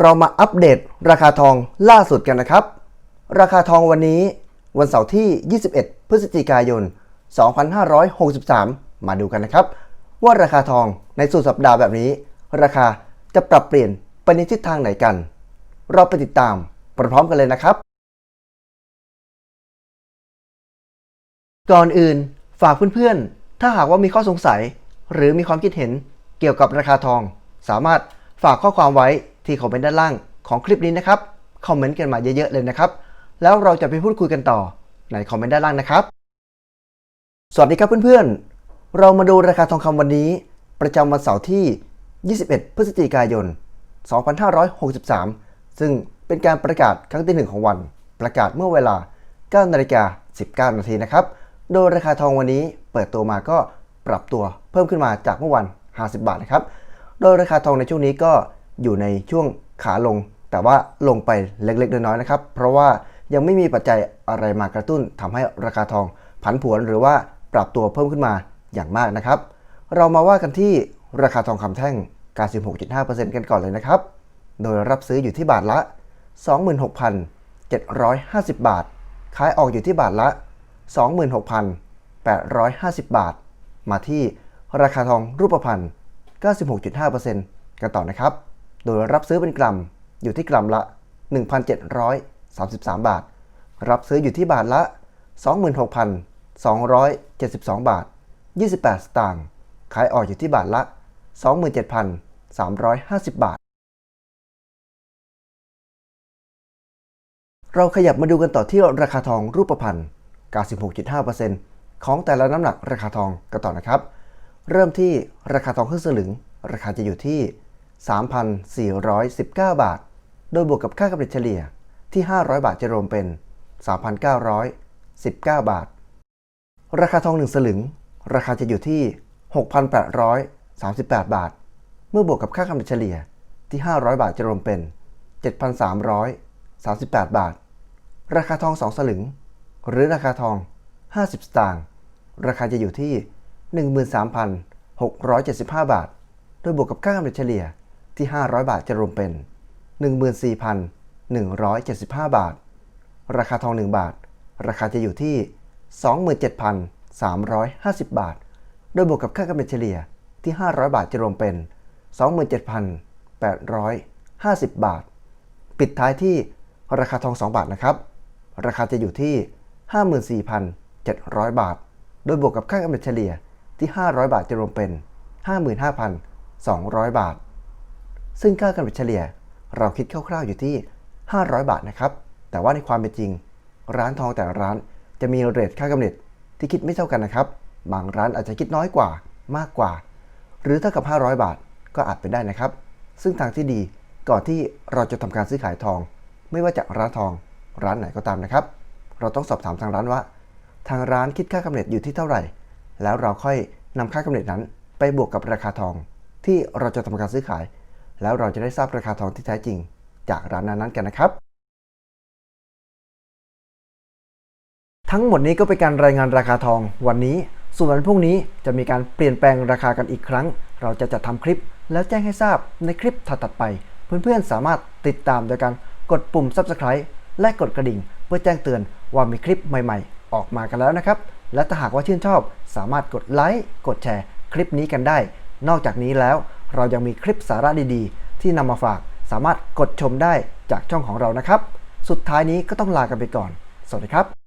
เรามาอัปเดตราคาทองล่าสุดกันนะครับ ราคาทองวันนี้วันเสาร์ที่ 21 พฤศจิกายน 2563 มาดูกันนะครับ ว่าราคาทองในสุดสัปดาห์แบบนี้ ราคาจะปรับเปลี่ยนไปในทิศทางไหนกัน เราไปติดตามพร้อมกันเลยนะครับ ก่อนอื่นฝากเพื่อนๆ ถ้าหากว่ามีข้อสงสัย หรือมีความคิดเห็นเกี่ยวกับราคาทอง สามารถฝากข้อความไว้ ที่คอมเมนต์ด้านล่างของคลิปนี้นะครับคอมเมนต์กันมาเยอะๆเลยนะครับ แล้วเราจะไปพูดคุยกันต่อในคอมเมนต์ด้านล่างนะครับ สวัสดีครับเพื่อนๆ เรามาดูราคาทองคำวันนี้ ประจำวันเสาร์ที่ 21 พฤศจิกายน 2563 ซึ่งเป็นการประกาศครั้งที่หนึ่งของวัน ประกาศเมื่อเวลา 9 นาฬิกา 19 นาทีนะครับ โดยราคาทองวันนี้เปิดตัวมาก็ปรับตัวเพิ่มขึ้นมาจากเมื่อวัน 50 บาทนะครับ โดยราคาทองในช่วงนี้ก็ อยู่ในช่วงขาลง แต่ว่าลงไปเล็กๆน้อยๆนะครับ เพราะว่ายังไม่มีปัจจัยอะไรมากระตุ้นทำให้ราคาทองผันผวนหรือว่าปรับตัวเพิ่มขึ้นมาอย่างมากนะครับ เรามาว่ากันที่ราคาทองคำแท่ง96.5%กันก่อนเลยนะครับ โดยรับซื้ออยู่ที่บาทละ 26,750 บาท ขายออกอยู่ที่บาทละ 26,850 บาท มาที่ราคาทองรูปพรรณ96.5%กันต่อนะครับ โดยรับซื้อเป็นกรัมอยู่ที่กรัมละ 1,733 บาท รับซื้ออยู่ที่บาทละ 26,272 บาท 28 สตางค์ ขายออกอยู่ที่บาทละ 27,350 บาท เราขยับมาดูกันต่อที่ราคาทองรูปพรรณ96.5%ของแต่ละน้ำหนักราคาทองกันต่อนะครับ เริ่มที่ราคาทองครึ่งสลึง ราคาจะอยู่ที่ 3,419 บาท โดยบวกกับค่ากำเนิดเฉลี่ยที่ 500 บาทจะรวมเป็น 3,919 บาท ราคาทอง 1 สลึง ราคาจะอยู่ที่ 6,838 บาท เมื่อบวกกับค่ากำเนิดเฉลี่ยที่ 500 บาทจะรวมเป็น 7,338 บาท ราคาทอง 2 สลึง หรือราคาทอง 50 สตางค์ ราคาจะอยู่ที่ 13,675 บาท โดยบวกกับค่ากำเนิดเฉลี่ย ที่ 500 บาทจะรวมเป็น 14,175 บาท ราคาทอง 1 บาท ราคาจะอยู่ที่ 27,350 บาท โดยบวกกับค่ากำเนิดเฉลี่ยที่ 500 บาทจะรวมเป็น 27,850 บาท ปิดท้ายที่ราคาทอง 2 บาทนะครับ ราคาจะอยู่ที่ 54,700 บาท โดยบวกกับค่ากำเนิดเฉลี่ยที่ 500 บาทจะรวมเป็น 55,200 บาท ซึ่งค่ากำเนิดเฉลี่ย เราคิดคร่าวๆอยู่ที่ 500 บาทนะครับ แต่ว่าในความเป็นจริง ร้านทองแต่ละร้านจะมีเรทค่ากำเนิดที่คิดไม่เท่ากันนะครับ บางร้านอาจจะคิดน้อยกว่ามากกว่า หรือเท่ากับ 500 บาทก็อาจเป็นได้นะครับ ซึ่งทางที่ดีก่อนที่เราจะทำการซื้อขายทอง ไม่ว่าจากร้านทอง ร้านไหนก็ตามนะครับ เราต้องสอบถามทางร้านว่า ทางร้านคิดค่ากำเนิดอยู่ที่เท่าไหร่ แล้วเราค่อยนำค่ากำเนิดนั้น ไปบวกกับราคาทอง ที่เราจะทำการซื้อขาย แล้วเราจะได้ทราบราคาทองที่แท้จริง จากร้านนั้นๆกันนะครับ ทั้งหมดนี้ก็เป็นการรายงานราคาทองวันนี้ ส่วนวันพรุ่งนี้จะมีการเปลี่ยนแปลงราคากันอีกครั้ง เราจะจัดทำคลิป แล้วแจ้งให้ทราบในคลิปถัดๆไป เพื่อนๆสามารถติดตามโดยการกดปุ่ม subscribe และกดกระดิ่ง เพื่อแจ้งเตือนว่ามีคลิปใหม่ๆ ออกมากันแล้วนะครับ และถ้าหากว่าชื่นชอบ สามารถกดไลค์กดแชร์ คลิปนี้กันได้ นอกจากนี้แล้ว เรายังมีคลิปสาระดีๆ ที่นำมาฝากสามารถกดชมได้จากช่องของเรานะครับ สุดท้ายนี้ก็ต้องลากันไปก่อน สวัสดีครับ